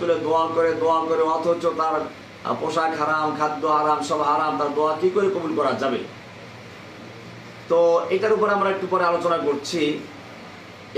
তুলে দোয়া করে দোয়া করে, অথচ তার পোশাক হারাম, খাদ্য হারাম, সব হারাম, তার দোয়া কি করে কবুল করা যাবে? তো এটার উপর আমরা একটু পরে আলোচনা করছি।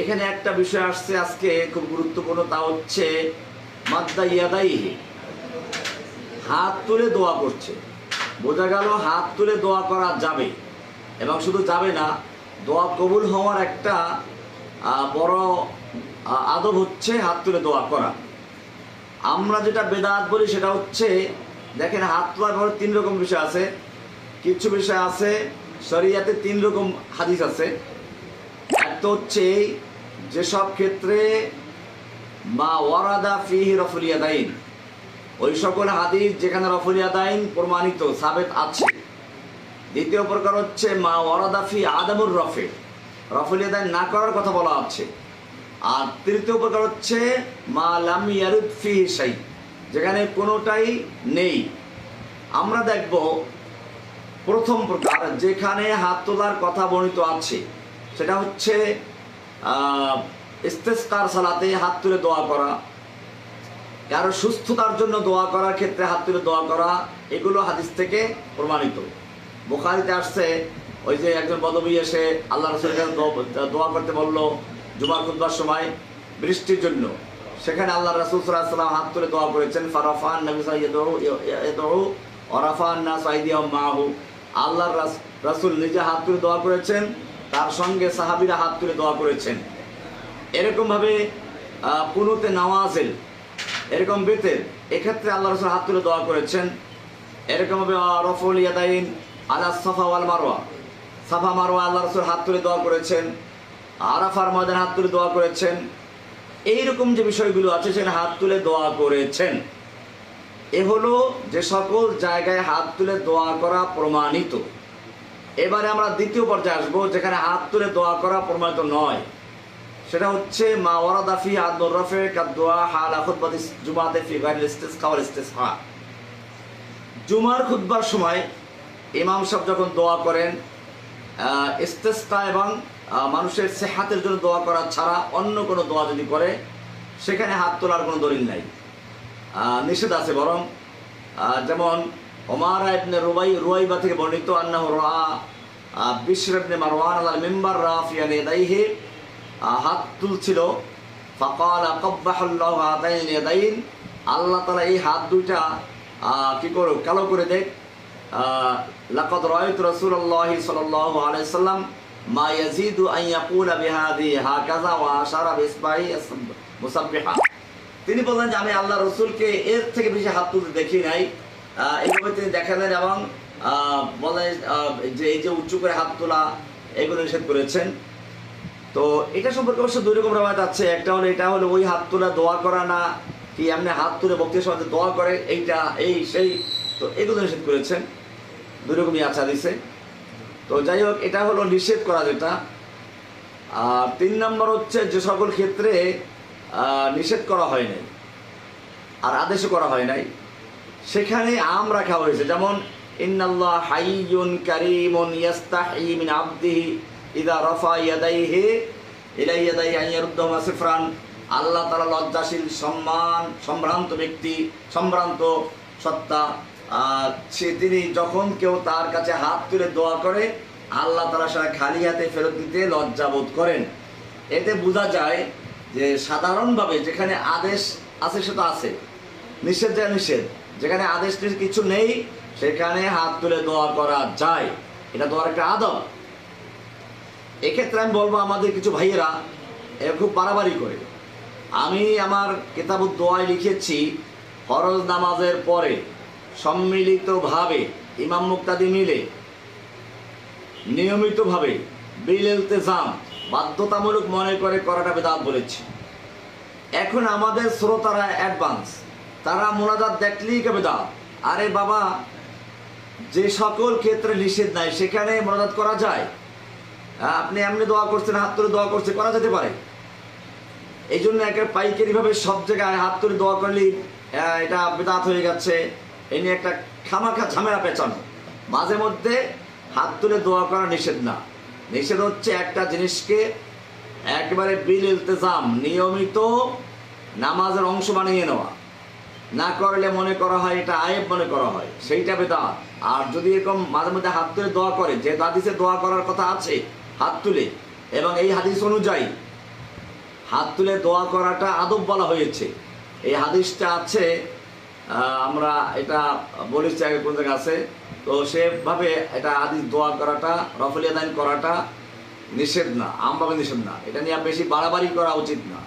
এখানে একটা বিষয় আসছে আজকে, খুব গুরুত্বপূর্ণ, তা হচ্ছে মাদ্দা ইয়াদাইহি। হাত তুলে দোয়া করছে। বোঝা গেল হাত তুলে দোয়া করা যাবে। এবং শুধু যাবে না, দোয়া কবুল হওয়ার একটা বড় আদব হচ্ছে হাত তুলে দোয়া করা। আমরা যেটা বেদাত বলি সেটা হচ্ছে, দেখেন হাত তোলার তিন রকম বিষয় আছে। কিছু বিষয় আছে, শরিয়াতে তিন রকম হাদিস আছে। একটা হচ্ছে যেসব ক্ষেত্রে মা ওয়ারাদা ফিহি রফুলিয়াদাইন ওই সকল হাদিস যেখানে রফুলিয়াদাইন প্রমাণিত, সাবেত আছে। দ্বিতীয় প্রকার হচ্ছে মা ওয়ারাদাফি আদামুর রফে। রফুলিয়াদাইন না করার কথা বলা আছে আর তৃতীয় প্রকার হচ্ছে, মা লাম ইয়ারুদ ফি সাই যেখানে কোনোটাই নেই। আমরা দেখব প্রথম প্রকার, যেখানে হাত তোলার কথা বর্ণিত আছে। সেটা হচ্ছে ইস্তেস্কার সালাতে হাত তুলে দোয়া করা। কারও সুস্থতার জন্য দোয়া করার ক্ষেত্রে হাত তুলে দোয়া করা, এগুলো হাদিস থেকে প্রমাণিত। বোখারিতে আসছে, ওই যে একজন বদবী এসে আল্লাহ রসুল দোয়া করতে বলল জুমার খুদবার সময় বৃষ্টির জন্য। সেখানে আল্লাহ রসুল হাত তুলে দোয়া করেছেন, ফারাফান নবী না রাস- রাসূল নিজে হাত তুলে দোয়া করেছেন, তার সঙ্গে সাহাবিরা হাত তুলে দোয়া করেছেন। এরকমভাবে কুনুতে নওয়াজেল, এরকম বেতের এক্ষেত্রে আল্লাহ রসুল হাত তুলে দোয়া করেছেন। এরকমভাবে রফুল ইয়াদাইন আলা সাফা ওয়াল মারোয়া সাফা মারোয়া আল্লাহ রসুল হাত তুলে দোয়া করেছেন। আরাফার ময়দান হাত তুলে দোয়া করেছেন। এইরকম যে বিষয়গুলো আছে, সেখানে হাত তুলে দোয়া করেছেন। এ হলো যে সকল জায়গায় হাত তুলে দোয়া করা প্রমাণিত। এবারে আমরা দ্বিতীয় পর্যায়ে আসব, যেখানে হাত তুলে দোয়া করা প্রমাণিত নয়। সেটা হচ্ছে মা ওয়ারাদাফি আদর রফে কাদোয়া হাল আখুদবাদি জুমাতে ফি গাইল ইস্তেসকা ওয়াল ইস্তেসহা। জুমার খুতবার সময় ইমাম সাহেব যখন দোয়া করেন ইস্তেসকা এবং মানুষের সেহাতের জন্য দোয়া করা ছাড়া অন্য কোনো দোয়া যদি করে সেখানে হাত তোলার কোনো দলিল নাই। নিষেধ আছে বরং যেমন ওমারা ইবনে রুবাই রুয়াইবা থেকে বর্ণিত আন্না রা বিশর ইবনে মারওয়ান আল মেম্বার রাফিয়ান আহ, হাত তুলছিল। ফাকাল আকাব্বাহুল্লাহ ইয়াদাইন আল্লাহ তাআলা এই হাত দুইটা কি করো কালো করে দেখ। আহ, লাকাদ রাআইতু রাসূলুল্লাহি সাল্লাল্লাহু আলাইহি সাল্লাম মা ইয়াজিদু বিহাদি হাকাযা ওয়া আশারা বিসবাহি মুসাব্বিহা। তিনি বললেন যে, আমি আল্লাহ রসুলকে এর থেকে বেশি হাত তুলতে দেখি নাই। এইভাবে তিনি দেখালেন এবং বলেন যে এই যে উঁচু করে হাত তোলা, এগুলো নিষেধ করেছেন। তো এটা সম্পর্কে অবশ্য দুই রকম রাবায়ত আছে। একটা হলো, এটা হলো ওই হাত তোলা দোয়া করা না, কি এমনি হাত তুলে বক্তের সময় যে দোয়া করে, এইটা, এই, সেই, তো এগুলো নিষেধ করেছেন। দুই রকমই আচ্ছা দিছে তো যাই হোক, এটা হলো নিষেধ করা যেটা। আর তিন নম্বর হচ্ছে যে সকল ক্ষেত্রে নিষেধ করা হয় নাই, আর আদেশও করা হয় নাই। সেখানে আম রাখা হয়েছে, যেমন, ইন্নাল্লাহ হাইয়ুন কারিমুন ইয়াস্তাহি মিন আবদিহি ইদা রাফা ইয়াদাইহি ইলাই ইয়াদাই আন ইয়ারুদ্দাহুমা সিফরান। আল্লাহ তাআলা লজ্জাশীল, সম্মান, সম্ভ্রান্ত ব্যক্তি, সম্ভ্রান্ত সত্তা সে তিনি যখন কেউ তার কাছে হাত তুলে দোয়া করে, আল্লাহ তাআলা সেটা খালি হাতে ফেরত দিতে লজ্জাবোধ করেন। এতে বোঝা যায় যে সাধারণভাবে যেখানে আদেশ আছে সেটা আছে। নিষেধ যা নিষেধ। যেখানে আদেশ কিছু নেই, সেখানে হাত তুলে দোয়া করা যায়। এটা দোয়ার একটা আদব। এক্ষেত্রে আমি বলব আমাদের কিছু ভাইয়েরা এ খুব বাড়াবাড়ি করে। আমি আমার কেতাব দোয়ায় লিখেছি, ফরজ নামাজের পরে। সম্মিলিতভাবে ইমাম মুক্তাদি মিলে নিয়মিতভাবে বিল ইলতেজাম বাধ্যতামূলক মনে করে করাটা বেদাত বলেছি। এখন আমাদের শ্রোতারা অ্যাডভান্স তারা মোনাজাত দেখলেই কে বেদাত। আরে বাবা যে সকল ক্ষেত্রে নিষেধ নাই সেখানে মোনাজাত করা যায়? হ্যাঁ, আপনি এমনি দোয়া করছেন হাত তুলে দোয়া করছে করা যেতে পারে। এই জন্য একের পাইকারিভাবে সব জায়গায় হাত তুলে দোয়া করলেই এটা বেদাত হয়ে যাচ্ছে। এই নিয়ে একটা খামাখা ঝামেলা পেঁচানো মাঝে মধ্যে হাত তুলে দোয়া করা নিষেধ না। নিষেধ হচ্ছে একটা জিনিসকে একবারে বিল ইলতেজাম, নিয়মিত নামাজের অংশ বানিয়ে নেওয়া। না করলে মনে করা হয় এটা আয়েব মনে করা হয়, সেইটা বেদাত। আর যদি এরকম মাঝে মধ্যে হাত তুলে দোয়া করে যে হাদিসে দোয়া করার কথা আছে হাত তুলে, এবং এই হাদিস অনুযায়ী হাত তুলে দোয়া করাটা আদব বলা হয়েছে। এই হাদিসটা আছে আমরা এটা বলেছি আগে কোন জায়গায় আছে। তো সেভাবে এটা আদি দোয়া করাটা রফলিয়া দান করাটা নিষেধ না, আমভাবে নিষেধ না। এটা নিয়ে বেশি বাড়াবাড়ি করা উচিত না।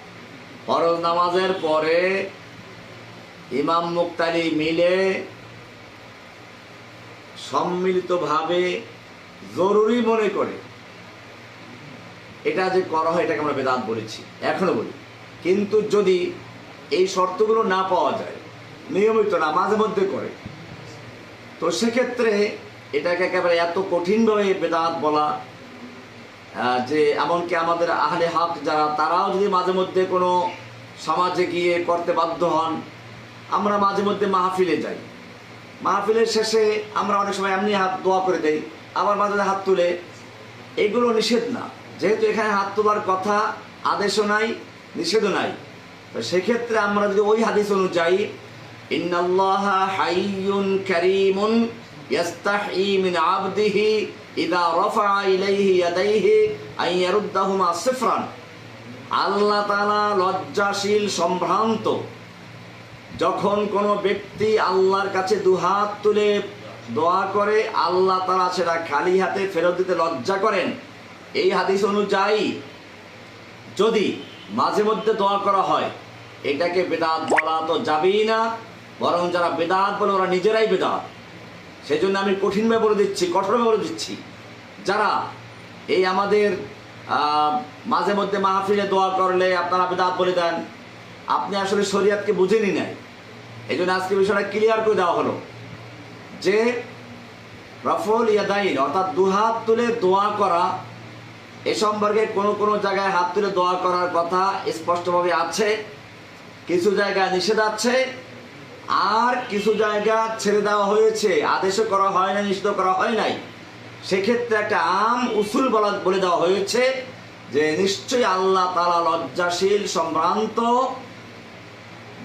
ফরজ নামাজের পরে ইমাম মুক্তালি মিলে সম্মিলিতভাবে জরুরি মনে করে, এটা যে করা হয় এটাকে আমরা বেদাত বলেছি, এখনও বলি। কিন্তু যদি এই শর্তগুলো না পাওয়া যায় নিয়মিত না মাঝে মধ্যে করে। তো সেক্ষেত্রে এটাকে একেবারে এত কঠিনভাবে বেদাত বলা যে এমনকি আমাদের আহলে হক যারা, তারাও যদি মাঝে মধ্যে কোনো সমাজে গিয়ে করতে বাধ্য হন, আমরা মাঝে মধ্যে মাহফিলে যাই। মাহফিলের শেষে আমরা অনেক সময় এমনি হাত দোয়া করে দেই, আবার মাঝে মাঝে হাত তুলে। এগুলো নিষেধ না। যেহেতু এখানে হাত তোলার কথা, আদেশও নাই, নিষেধও নাই। তো সেক্ষেত্রে আমরা যদি ওই হাদিস অনুযায়ী ইন্নাল্লাহা হাইয়ুন কারীমুন ইয়াস্তাহি মিন আবদিহি ইদা রাফা ইলাইহি ইয়াদাইহি আন ইয়ারুদ্দাহুমা সিফরান। আল্লাহ তাআলা লজ্জাশীল সম্ভ্রান্ত। যখন কোনো ব্যক্তি আল্লাহর কাছে দুহাত তুলে দোয়া করে, আল্লাহ তারা সেটা খালি হাতে ফেরত দিতে লজ্জা করেন। এই হাদিস অনুযায়ী যদি মাঝে মধ্যে দোয়া করা হয়, এটাকে বেদাত বলা তো যাবেই না। বরং যারা বেদাত বলে ওরা নিজেরাই বেদাত। সেই জন্য আমি কঠিনভাবে বলে দিচ্ছি কঠোরভাবে বলে দিচ্ছি। যারা এই আমাদের মাঝে মধ্যে মাহফিলে দোয়া করলে আপনারা বেদাত বলে দেন, আপনি আসলে শরিয়াতকে বুঝেনি নাই। এই জন্য আজকে বিষয়টা ক্লিয়ার করে দেওয়া হলো যে রফল ইয়াদাইন, অর্থাৎ দুহাত তুলে দোয়া করা, এ সম্পর্কে কোনো কোনো জায়গায় হাত তুলে দোয়া করার কথা স্পষ্টভাবে আছে, কিছু জায়গায় নিষেধ আছে আর কিছু জায়গা ছেড়ে দেওয়া হয়েছে। আদেশও করা হয় না নিষিদ্ধ করা হয় নাই। সেক্ষেত্রে একটা আম উসুল বলা, বলে দেওয়া হয়েছে যে, নিশ্চয়ই আল্লাহ তালা লজ্জাশীল, সম্ভ্রান্ত।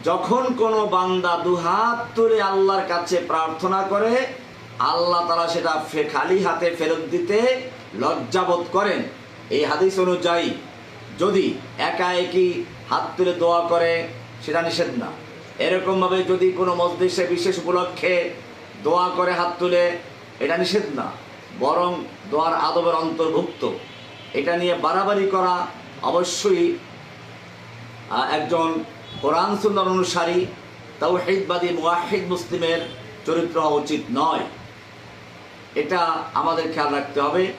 যখন কোনো বান্দা দুহাত তুলে আল্লাহর কাছে প্রার্থনা করে, আল্লাহ তালা সেটা খালি হাতে ফেরত দিতে লজ্জাবোধ করেন। এই হাদিস অনুযায়ী যদি একা একই হাত তুলে দোয়া করে, সেটা নিষেধ না। এরকমভাবে যদি কোনো মসজিদে বিশেষ উপলক্ষে দোয়া করে হাত তুলে, এটা নিষেধ না। বরং দোয়ার আদবের অন্তর্ভুক্ত। এটা নিয়ে বাড়াবাড়ি করা অবশ্যই একজন কোরআন সুন্দর অনুসারী তাও তাওহিদবাদী মুয়াহিদ মুসলিমের চরিত্র হওয়া উচিত নয়। এটা আমাদের খেয়াল রাখতে হবে।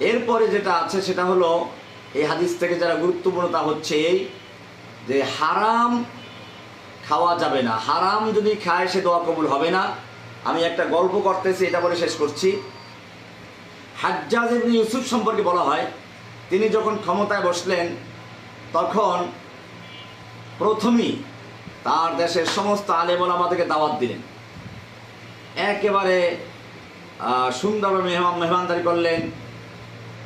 এরপরে যেটা আছে সেটা হলো, এই হাদিস থেকে যারা গুরুত্বপূর্ণ তা হচ্ছে এই যে হারাম খাওয়া যাবে না। হারাম যদি খায় সে দোয়া কবুল হবে না। আমি একটা গল্প করতেছি এটা বলে শেষ করছি। হাজ্জাজ ইউসুফ সম্পর্কে বলা হয় তিনি যখন ক্ষমতায় বসলেন তখন প্রথমেই তার দেশের সমস্ত আলেমল আমাদেরকে দাওয়াত দিলেন। একেবারে আহ, সুন্দরভাবে মেহমান মেহমানদারি করলেন।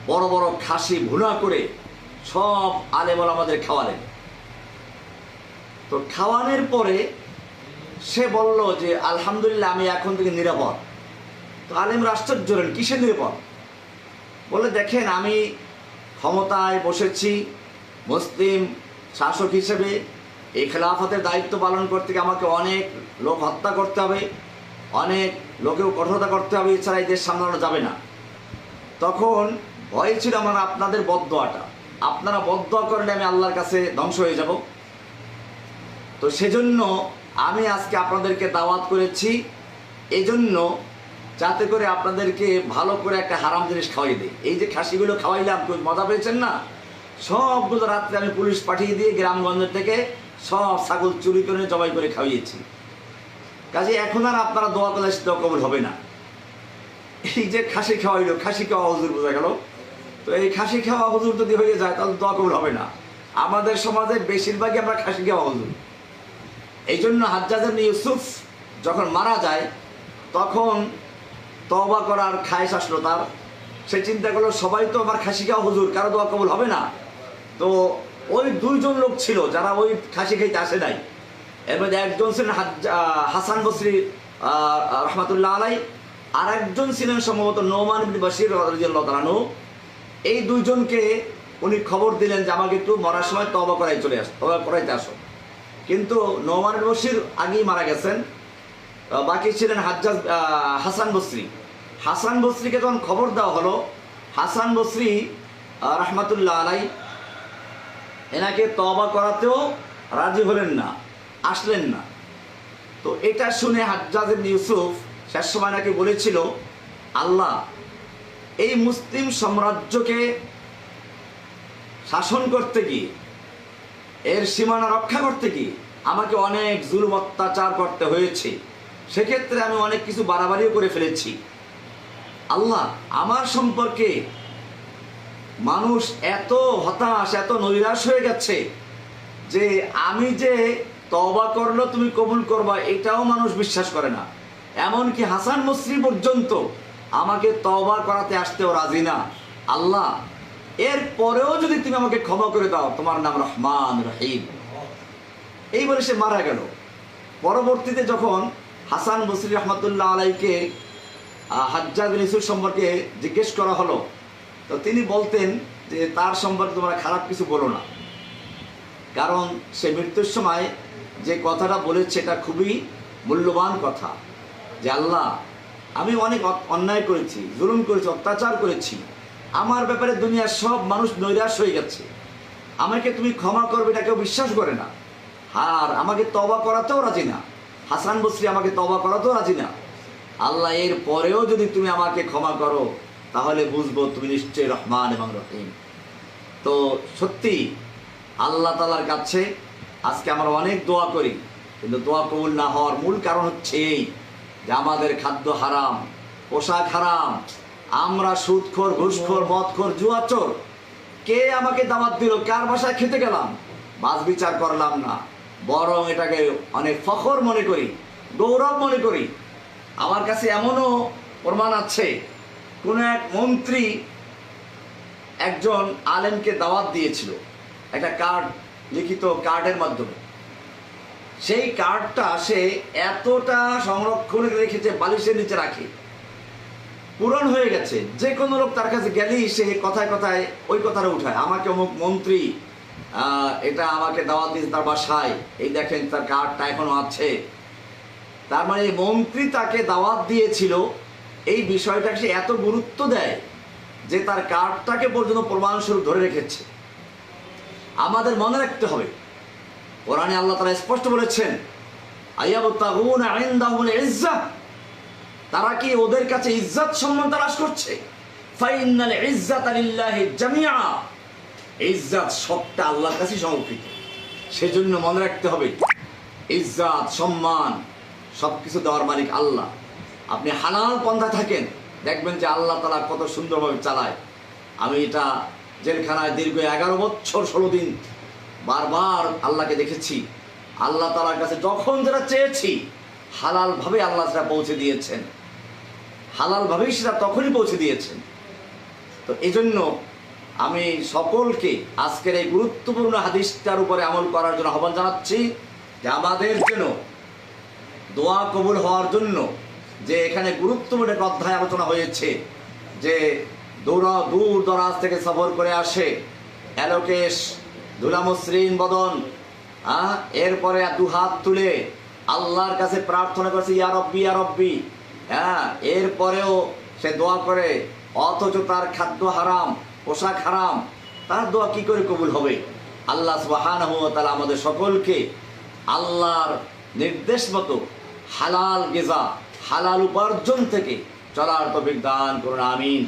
বড় বড় খাসি ভুনা করে সব আলেমল আমাদের খাওয়ালেন। তো খাওয়ানোর পরে সে বলল যে, আলহামদুলিল্লাহ, আমি এখন থেকে নিরাপদ। তো আলিম আশ্চর্য হলেন কিসের নিরাপদ? বলে দেখেন, আমি ক্ষমতায় বসেছি, মুসলিম শাসক হিসেবে, এই খেলাফতের দায়িত্ব পালন করতে গিয়ে আমাকে অনেক লোক হত্যা করতে হবে, অনেক লোকেও কঠোরতা করতে হবে, এছাড়া এই দেশ সামলানো যাবে না। তখন ভয় ছিল আমার আপনাদের বদ্ধ বদোয়াটা। আপনারা বদোয়া করলে আমি আল্লাহর কাছে ধ্বংস হয়ে যাব। তো সেজন্য আমি আজকে আপনাদেরকে দাওয়াত করেছি। এজন্য যাতে করে আপনাদেরকে ভালো করে একটা হারাম জিনিস খাওয়াই দিই। এই যে খাসিগুলো খাওয়াইলাম খুব মজা পেয়েছেন না? সবগুলো রাত্রে আমি পুলিশ পাঠিয়ে দিয়ে গ্রামগঞ্জ থেকে সব ছাগল চুরি করে, জবাই করে খাওয়িয়েছি। কাজে এখন আর আপনারা দোয়া করলে সে দোয়া হবে না। এই যে খাসি খাওয়াইলো, খাসি খাওয়া হুজুর বোঝা গেল। তো এই খাসি খাওয়া হুজুর যদি হয়ে যায়, তাহলে দোয়া হবে না। আমাদের সমাজে বেশিরভাগই আমরা খাসি খাওয়া হুজুর। এই জন্য হাজ্জাজ ইবনে ইউসুফ যখন মারা যায়, তখন তবা করার খায়েশ আসলো তার। সে চিন্তা করল, সবাই তো আমার খাসি খাওয়া হুজুর, কারও দোয়া কবুল হবে না। তো ওই দুইজন লোক ছিল যারা ওই খাসি খাইতে আসে নাই। এর মধ্যে একজন ছিলেন হাসান বসরি রহমাতুল্লাহ আলাই আর একজন ছিলেন সম্ভবত নোমান বাসির রাদিয়াল্লাহু এই দুইজনকে উনি খবর দিলেন যে, আমাকে একটু মরার সময় তবা করাই চলে আস তবা করাইতে আসো। কিন্তু নোমান বসির আগেই মারা গেছেন। বাকি ছিলেন হাজ্জাজ হাসান বসরি। হাসান বসরিকে যখন খবর দেওয়া হলো। হাসান বসরি রহমাতুল্লাহ আলাই, এনাকে তবা করাতেও রাজি হলেন না, আসলেন না। তো এটা শুনে হাজ্জাজ ইউসুফ শেষ সময় নাকি বলেছিল, আল্লাহ, এই মুসলিম সাম্রাজ্যকে শাসন করতে গিয়ে এর সীমানা রক্ষা করতে কি? আমাকে অনেক জুলুম অত্যাচার করতে হয়েছে। সেক্ষেত্রে আমি অনেক কিছু বাড়াবাড়িও করে ফেলেছি। আল্লাহ, আমার সম্পর্কে মানুষ এত হতাশ, এত নৈরাশ হয়ে গেছে যে আমি যে তবা করল তুমি কবুল করবা, এটাও মানুষ বিশ্বাস করে না। এমনকি হাসান মসরি পর্যন্ত আমাকে তবা করাতে আসতেও রাজি না। আল্লাহ এর পরেও যদি তুমি আমাকে ক্ষমা করে দাও তোমার নাম রহমান রহিম। এই বলে সে মারা গেল। পরবর্তীতে যখন হাসান বসরি রহমতুল্লাহ আলাইকে আহ, হাজ্জাজ বিন ইউসুফ সম্পর্কে জিজ্ঞেস করা হলো তো তিনি বলতেন যে তার সম্পর্কে তোমরা খারাপ কিছু বলো না। কারণ সে মৃত্যুর সময় যে কথাটা বলেছে এটা খুবই মূল্যবান কথা। যে আল্লাহ আমি অনেক অন্যায় করেছি জুলুম করেছি অত্যাচার করেছি। আমার ব্যাপারে দুনিয়ার সব মানুষ নৈরাশ হয়ে গেছে। আমাকে তুমি ক্ষমা করবে এটা কেউ বিশ্বাস করে না। আর আমাকে তবা করাতেও রাজি না। হাসান বসরি আমাকে তবা করাতেও রাজি না। আল্লাহ এর পরেও যদি তুমি আমাকে ক্ষমা করো, তাহলে বুঝব তুমি নিশ্চয়ই রহমান এবং রহিম। তো সত্যি আল্লাহ তালার কাছে আজকে আমরা অনেক দোয়া করি, কিন্তু দোয়া কবুল না হওয়ার মূল কারণ হচ্ছে এই যে আমাদের খাদ্য হারাম, পোশাক হারাম আমরা সুদখোর, ঘুষখোর, মদখোর, জুয়াচোর। কে আমাকে দাওয়াত দিল? কার বাসায় খেতে গেলাম? বাস বিচার করলাম না। বরং এটাকে অনেক ফখর মনে করি, গৌরব মনে করি। আমার কাছে এমনও প্রমাণ আছে। কোনো এক মন্ত্রী একজন আলেমকে দাওয়াত দিয়েছিল, একটা কার্ড, লিখিত কার্ডের মাধ্যমে। সেই কার্ডটা সে এতটা সংরক্ষণ রেখেছে বালিশের নিচে রাখে। পূরণ হয়ে গেছে। যে কোনো লোক তার কাছে গেলেই সে কথায় কথায় ওই কথাটা উঠায়। আমাকে অমুক মন্ত্রী এটা আমাকে দাওয়াত দিয়েছে তার বাসায়। এই দেখেন তার কার্ডটা এখনও আছে। তার মানে মন্ত্রী তাকে দাওয়াত দিয়েছিল, এই বিষয়টাকে সে এত গুরুত্ব দেয় যে তার কার্ডটাকে পর্যন্ত প্রমাণস্বরূপ ধরে রেখেছে। আমাদের মনে রাখতে হবে, কোরআনে আল্লাহ তারা স্পষ্ট বলেছেন, আয়াবতাগুন ইনদাহুল ইজ্জাহ তারা কি ওদের কাছে ইজ্জত সম্মান তালাশ করছে? ফাইনাল ইজ্জাত লিল্লাহি জামিআ। ইজ্জত সবটা আল্লাহর কাছে সমর্পিত। সেজন্য মনে রাখতে হবে, ইজ্জত, সম্মান সব কিছু দেওয়ার মালিক আল্লাহ। আপনি হালাল পন্থা থাকেন, দেখবেন যে আল্লাহ তালা কত সুন্দরভাবে চালায়। আমি এটা জেলখানায় দীর্ঘ এগারো বছর ষোলো দিন বারবার আল্লাহকে দেখেছি। আল্লাহ তালার কাছে যখন যেটা চেয়েছি, হালালভাবে আল্লাহ সেটা পৌঁছে দিয়েছেন। হালালভাবেই সেটা তখনই পৌঁছে দিয়েছেন তো এই জন্য আমি সকলকে আজকের এই গুরুত্বপূর্ণ হাদিসটার উপরে আমল করার জন্য আহ্বান জানাচ্ছি যে আমাদের যেন দোয়া কবুল হওয়ার জন্য যে এখানে গুরুত্বপূর্ণ এক অধ্যায় আলোচনা হয়েছে যে দূর দূর দরাজ থেকে সফর করে আসে অ্যালোকেশ ধুলামসৃণ বদন আহ, এরপরে দু হাত তুলে আল্লাহর কাছে প্রার্থনা করেছে ইয়া রব্বি ইয়া রব্বি। হ্যাঁ এরপরেও সে দোয়া করে, অথচ তার খাদ্য হারাম, পোশাক হারাম, তার দোয়া কি করে কবুল হবে? আল্লাহ সুহান তাআলা আমাদের সকলকে আল্লাহর নির্দেশ মতো হালাল গেজা, হালাল উপার্জন থেকে চলার তফিক দান করুন, আমিন।